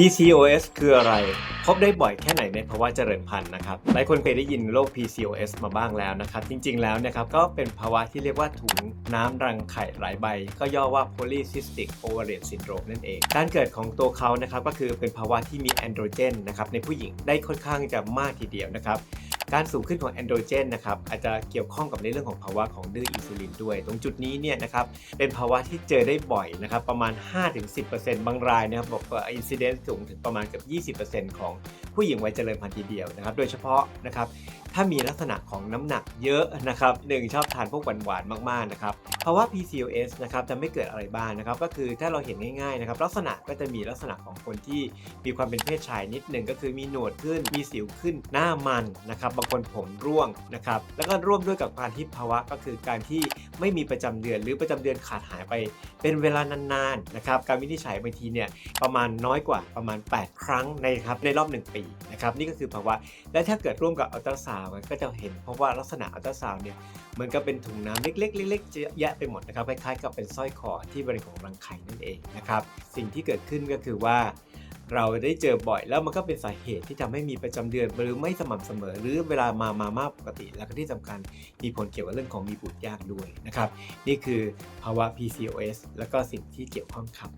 PCOS คืออะไร พบได้บ่อยแค่ไหนในภาวะเจริญพันธุ์นะครับ หลายคนเคยได้ยินโรค PCOS มาบ้างแล้วนะครับ จริง ๆ แล้วนะครับก็เป็นภาวะที่เรียกว่าถุงน้ำรังไข่หลายใบ ก็ย่อว่า polycystic ovarian syndrome นั่นเอง การเกิดของตัวเขานะครับก็คือเป็นภาวะที่มีแอนโดรเจนนะครับในผู้หญิงได้ค่อนข้างจะมากทีเดียวนะครับ การสูงขึ้นของแอนโดรเจนนะครับอาจจะเกี่ยวข้องกับในเรื่องของภาวะของดื้ออินซูลินด้วย ตรงจุดนี้เนี่ยนะครับเป็นภาวะที่เจอได้บ่อยนะครับประมาณ 5-10%บางรายนะครับบอกว่าอินซิเดนต์สูงถึงประมาณเกือบ 20%ของผู้หญิงวัยเจริญพันธุ์ทีเดียวนะครับโดยเฉพาะนะครับ ถ้ามีลักษณะของน้ำหนักเยอะนะครับหนึ่งชอบทานพวกหวานๆมากๆนะครับภาวะ PCOS นะครับจะไม่เกิดอะไรบ้างนะครับ ก็คือถ้าเราเห็นง่ายๆนะครับลักษณะก็จะมีลักษณะของคนที่มีความเป็นเพศชายนิดหนึ่งก็คือมีหนวดขึ้นมีสิวขึ้นหน้ามันนะครับบางคนผมร่วงนะครับแล้วก็ร่วมด้วยกับการที่ภาวะก็คือการที่ไม่มีประจำเดือน หรือประจำเดือนขาดหายไป เป็นเวลานานๆนะครับการวินิจฉัยบางทีเนี่ยประมาณน้อยกว่าประมาณ 8 ครั้งในครับในรอบ 1 ปีนะครับนี่ก็คือภาวะและถ้าเกิดร่วมกับอัลตราซาวด์ก็จะเห็น เพราะว่าลักษณะอัลตราซาวด์เนี่ยมือนกับเป็นถุงน้ำเล็กๆเล็กๆเยอะแยะไปหมดนะครับคล้ายๆกับเป็นสร้อยคอที่บริเวณของรังไข่นั่นเองนะครับสิ่งที่เกิดขึ้นก็คือว่า เราได้เจอบ่อยแล้วมันก็เป็นสาเหตุที่ทำให้มีประจำเดือนหรือไม่สม่ำเสมอ หรือเวลามามามากปกติ แล้วก็ที่สำคัญมีผลเกี่ยวกับเรื่องของมีบุตรยากด้วยนะครับนี่คือภาวะ PCOS แล้วก็สิ่งที่เกี่ยวข้องครับ